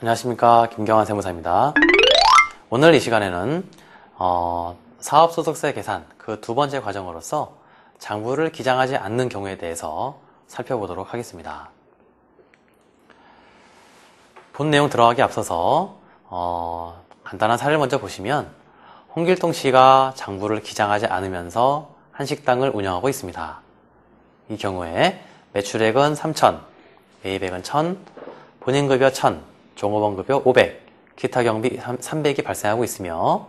안녕하십니까 김경환 세무사입니다. 오늘 이 시간에는 어, 사업소득세 계산 그 두 번째 과정으로서 장부를 기장하지 않는 경우에 대해서 살펴보도록 하겠습니다. 본 내용 들어가기 앞서서 어, 간단한 사례를 먼저 보시면 홍길동 씨가 장부를 기장하지 않으면서 한식당을 운영하고 있습니다. 이 경우에 매출액은 3천, 매입액은 1천, 본인급여 1천, 종업원급여 500, 기타 경비 300이 발생하고 있으며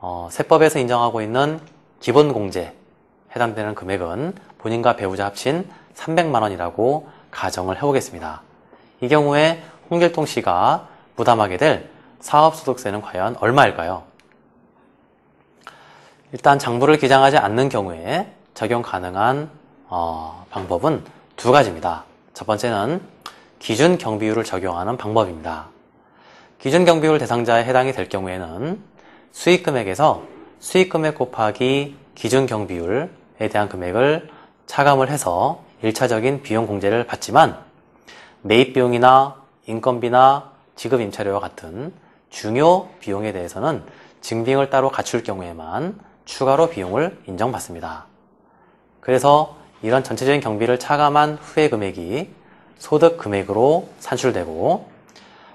어, 세법에서 인정하고 있는 기본공제 해당되는 금액은 본인과 배우자 합친 300만 원이라고 가정을 해보겠습니다. 이 경우에 홍길동 씨가 부담하게 될 사업소득세는 과연 얼마일까요? 일단 장부를 기장하지 않는 경우에 적용 가능한 어, 방법은 두 가지입니다. 첫 번째는 기준 경비율을 적용하는 방법입니다. 기준 경비율 대상자에 해당이 될 경우에는 수익 금액에서 수익 금액 곱하기 기준 경비율에 대한 금액을 차감을 해서 1차적인 비용 공제를 받지만 매입 비용이나 인건비나 지급 임차료와 같은 중요 비용에 대해서는 증빙을 따로 갖출 경우에만 추가로 비용을 인정받습니다. 그래서 이런 전체적인 경비를 차감한 후의 금액이 소득 금액으로 산출되고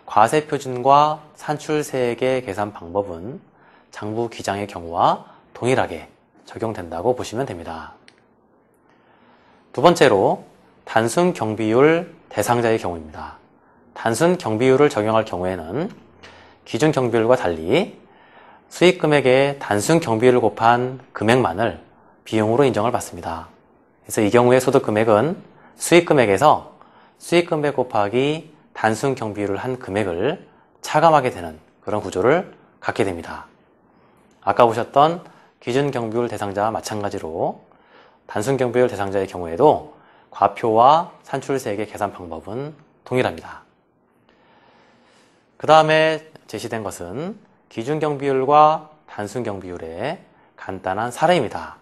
과세 표준과 산출세액의 계산 방법은 장부 기장의 경우와 동일하게 적용된다고 보시면 됩니다. 두 번째로 단순 경비율 대상자의 경우입니다. 단순 경비율을 적용할 경우에는 기준 경비율과 달리 수익 금액의 단순 경비율을 곱한 금액만을 비용으로 인정을 받습니다. 그래서 이 경우에 소득 금액은 수익 금액에서 수익금액 곱하기 단순 경비율을 한 금액을 차감하게 되는 그런 구조를 갖게 됩니다. 아까 보셨던 기준 경비율 대상자와 마찬가지로 단순 경비율 대상자의 경우에도 과표와 산출세액의 계산 방법은 동일합니다. 그 다음에 제시된 것은 기준 경비율과 단순 경비율의 간단한 사례입니다.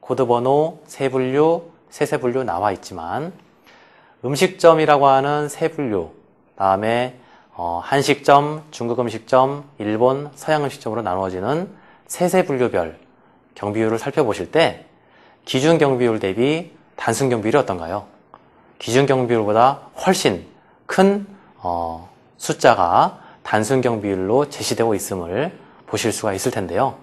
코드 번호, 세분류, 세세분류 나와 있지만 음식점이라고 하는 세 분류, 다음에 어, 한식점, 중국 음식점, 일본 서양 음식점으로 나누어지는 세세 분류별 경비율을 살펴보실 때 기준 경비율 대비 단순 경비율이 어떤가요? 기준 경비율보다 훨씬 큰 어, 숫자가 단순 경비율로 제시되고 있음을 보실 수가 있을 텐데요.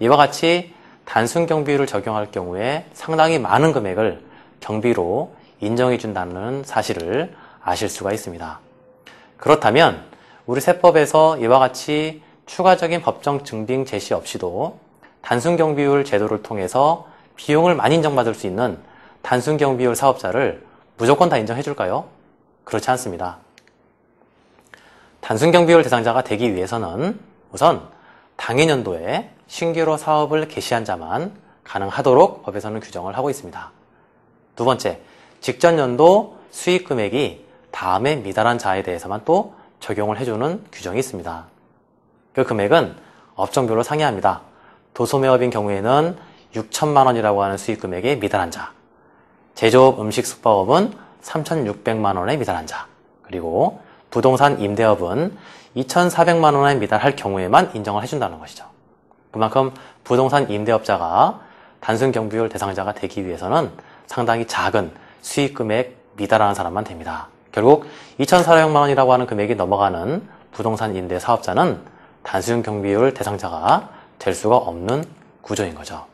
이와 같이 단순 경비율을 적용할 경우에 상당히 많은 금액을 경비로 인정해 준다는 사실을 아실 수가 있습니다. 그렇다면 우리 세법에서 이와 같이 추가적인 법정 증빙 제시 없이도 단순 경비율 제도를 통해서 비용을 많이 인정받을 수 있는 단순 경비율 사업자를 무조건 다 인정해 줄까요? 그렇지 않습니다. 단순 경비율 대상자가 되기 위해서는 우선 당해년도에 신규로 사업을 개시한 자만 가능하도록 법에서는 규정을 하고 있습니다. 두 번째, 직전 연도 수익 금액이 다음에 미달한 자에 대해서만 또 적용을 해주는 규정이 있습니다. 그 금액은 업종별로 상이합니다. 도소매업인 경우에는 6천만 원이라고 하는 수익 금액에 미달한 자, 제조업 음식 숙박업은 3,600만 원에 미달한 자, 그리고 부동산 임대업은 2,400만 원에 미달할 경우에만 인정을 해준다는 것이죠. 그만큼 부동산 임대업자가 단순 경비율 대상자가 되기 위해서는 상당히 작은 수익 금액 미달하는 사람만 됩니다. 결국 2,400만 원이라고 하는 금액이 넘어가는 부동산 임대 사업자는 단순 경비율 대상자가 될 수가 없는 구조인 거죠.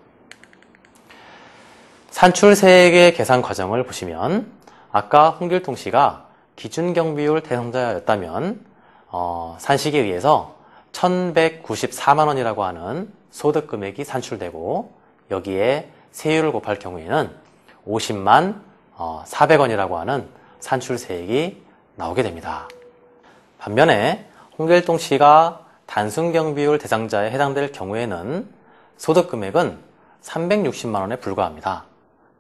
산출세액의 계산 과정을 보시면 아까 홍길동 씨가 기준 경비율 대상자였다면 어, 산식에 의해서 1,194만 원이라고 하는 소득 금액이 산출되고 여기에 세율을 곱할 경우에는 50만 400원이라고 어, 하는 산출세액이 나오게 됩니다. 반면에 홍길동 씨가 단순 경비율 대상자에 해당될 경우에는 소득 금액은 360만 원에 불과합니다.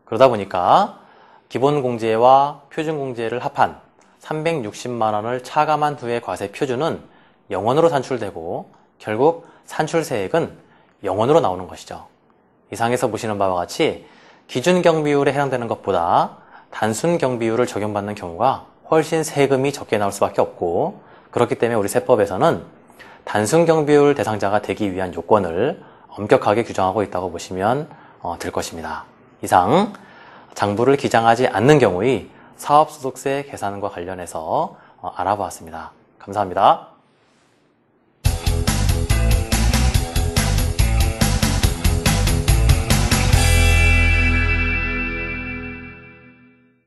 그러다 보니까 기본 공제와 표준 공제를 합한 360만 원을 차감한 후의 과세 표준은 0원으로 산출되고 결국 산출세액은 0원으로 나오는 것이죠. 이상에서 보시는 바와 같이 기준 경비율에 해당되는 것보다 단순 경비율을 적용받는 경우가 훨씬 세금이 적게 나올 수밖에 없고 그렇기 때문에 우리 세법에서는 단순 경비율 대상자가 되기 위한 요건을 엄격하게 규정하고 있다고 보시면 어, 될 것입니다. 이상 장부를 기장하지 않는 경우의 사업소득세 계산과 관련해서 어, 알아보았습니다. 감사합니다.